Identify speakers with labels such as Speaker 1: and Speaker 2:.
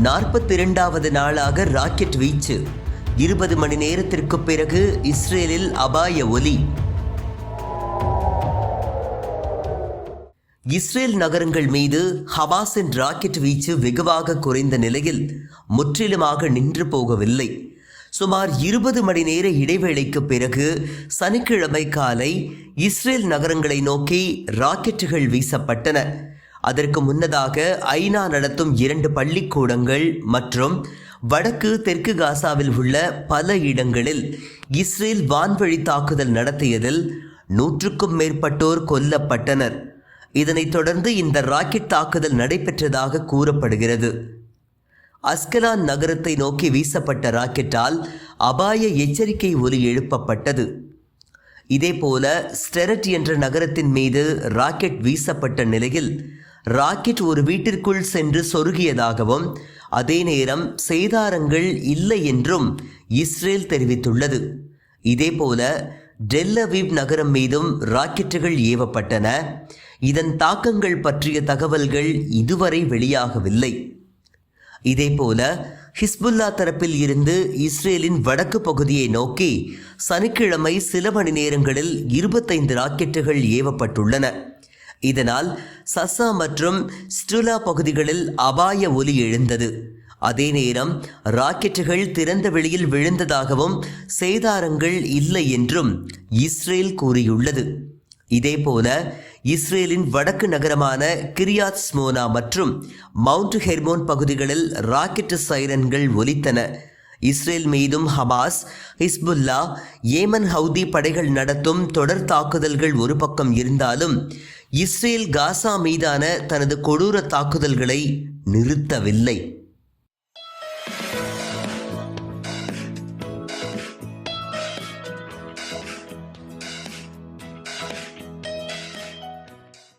Speaker 1: நாற்பத்தி இரண்டாவது நாளாக ராக்கெட் வீச்சு. இருபது மணி நேரத்திற்கு பிறகு இஸ்ரேலில் அபாய ஒலி. இஸ்ரேல் நகரங்கள் மீது ஹமாஸின் ராக்கெட் வீச்சு வெகுவாக குறைந்த நிலையில் முற்றிலுமாக நின்று போகவில்லை. சுமார் இருபது மணி நேர இடைவேளைக்கு பிறகு சனிக்கிழமை காலை இஸ்ரேல் நகரங்களை நோக்கி ராக்கெட்டுகள் வீசப்பட்டன. அதற்கு முன்னதாக ஐநா நடத்தும் இரண்டு பள்ளிக்கூடங்கள் மற்றும் வடக்கு தெற்கு காசாவில் உள்ள பல இடங்களில் இஸ்ரேல் வான்வழி தாக்குதல் நடத்தியதில் நூற்றுக்கும் மேற்பட்டோர் கொல்லப்பட்டனர். இதனைத் தொடர்ந்து இந்த ராக்கெட் தாக்குதல் நடைபெற்றதாக கூறப்படுகிறது. அஸ்கலான் நகரத்தை நோக்கி வீசப்பட்ட ராக்கெட்டால் அபாய எச்சரிக்கை ஒலி எழுப்பப்பட்டது. இதேபோல ஸ்டெரட் என்ற நகரத்தின் மீது ராக்கெட் வீசப்பட்ட நிலையில் ராக்கெட் ஒரு வீட்டிற்குள் சென்று சொருகியதாகவும் அதே நேரம் சேதாரங்கள் இல்லை என்றும் இஸ்ரேல் தெரிவித்துள்ளது. இதேபோல டெல்லவீப் நகரம் மீதும் ராக்கெட்டுகள் ஏவப்பட்டன. இதன் தாக்கங்கள் பற்றிய தகவல்கள் இதுவரை வெளியாகவில்லை. இதேபோல ஹிஸ்புல்லா தரப்பில் இருந்து இஸ்ரேலின் வடக்கு பகுதியை நோக்கி சனிக்கிழமை சில மணி நேரங்களில் இருபத்தைந்து ராக்கெட்டுகள் ஏவப்பட்டுள்ளன. இதனால் சசா மற்றும் ஸ்டுலா பகுதிகளில் அபாய ஒலி எழுந்தது. அதே நேரம் ராக்கெட்டுகள் திறந்த வெளியில் விழுந்ததாகவும் சேதாரங்கள் இல்லை என்றும் இஸ்ரேல் கூறியுள்ளது. இதேபோல இஸ்ரேலின் வடக்கு நகரமான கிரியாத் ஸ்மோனா மற்றும் மவுண்ட் ஹெர்மோன் பகுதிகளில் ராக்கெட் சைரன்கள் ஒலித்தன. இஸ்ரேல் மீதும் ஹமாஸ் ஹிஸ்புல்லா ஏமன் ஹவுதி படைகள் நடத்தும் தொடர் தாக்குதல்கள் ஒரு பக்கம் இருந்தாலும் இஸ்ரேல் காசா மீதான தனது கொடூர தாக்குதல்களை நிறுத்தவில்லை.